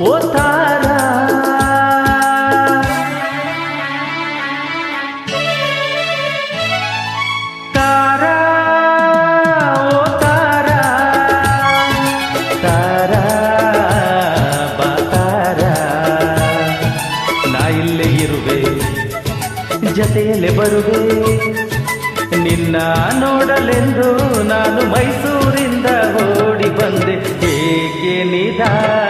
ಓ ತಾರಾ ತಾರ ಓ ತಾರ ತಾರ ಬಾತಾರ. ನಾ ಇಲ್ಲೇ ಇರುವೆ, ಜತೆಯಲ್ಲೇ ಬರುವೆ. ನಿನ್ನ ನೋಡಲೆಂದು ನಾನು ಮೈಸೂರಿಂದ ಓಡಿ ಬಂದೆ. ಹೇಗೆ ನಿಧಾನ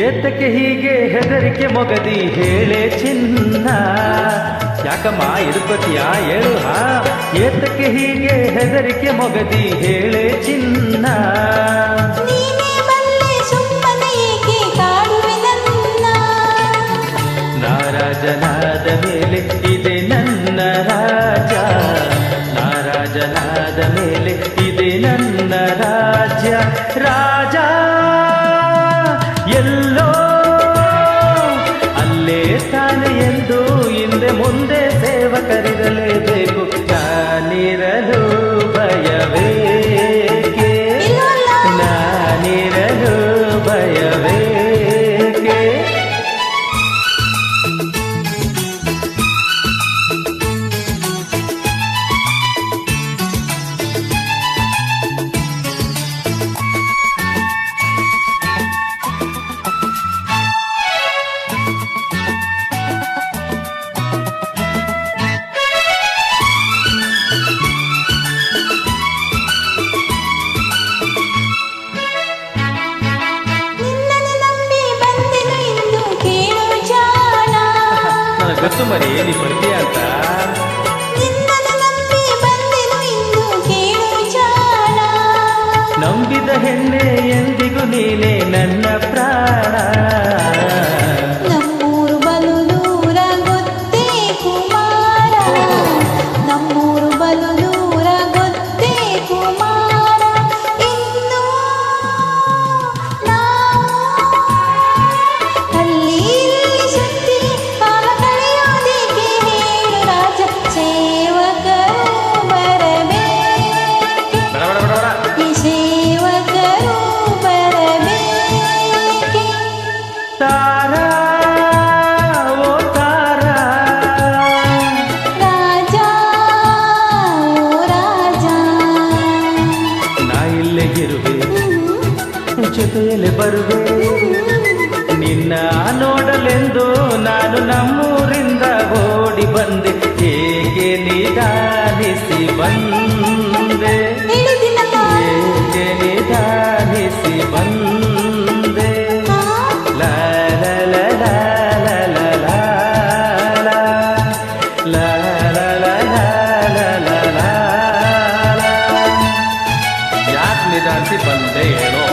ಏತಕ್ಕೆ ಹೀಗೆ ಹೆದರಿಕೆ ಮೊಗದಿ ಹೇಳೆ ಚಿನ್ನ? ಯಾಕಮ್ಮ ಇರುಪತಿಯ ಹೇಳು ಹಾ? ಏತಕ್ಕೆ ಹೀಗೆ ಹೆದರಿಕೆ ಮೊಗದಿ ಹೇಳೆ ಚಿನ್ನ? ನಾರಾಜನಾದ ಮೇಲೆ ಇದೆ ನನ್ನ ರಾಜ ನಾರಾಜನಾದ ಮೇಲೆ ಇದೆ ನನ್ನ ರಾಜ್ಯ. ರಾಜ பட்டது ಗೊತ್ತು ಮರಿ ನೀ ಬರ್ತೀಯ ಅಂತ ನಿನ್ನನ್ನು ನಂಬಿ ಬಂದೆನು ಇಂದು ಕೇಳು ಜಾಣ ನಂಬಿದ ಹೆಣ್ಣೆ ಎಂದಿಗೂ ನೀನೆ ನನ್ನ ಪ್ರಾಣ ಮೇಲೆ ಬರುವೆ ನಿನ್ನ ನೋಡಲೆಂದು ನಾನು ನಮ್ಮೂರಿಂದ ಓಡಿ ಬಂದೆ ಹೇಗೆ ನಿಧಾನಿಸಿ ಬಂದೆ ಹೇಗೆ ನಿಧಾನಿಸಿ ಬಂದೆ ಯಾಕೆ ನಿಧಾನಿಸಿ ಬಂದೆ ಹೇಳೋ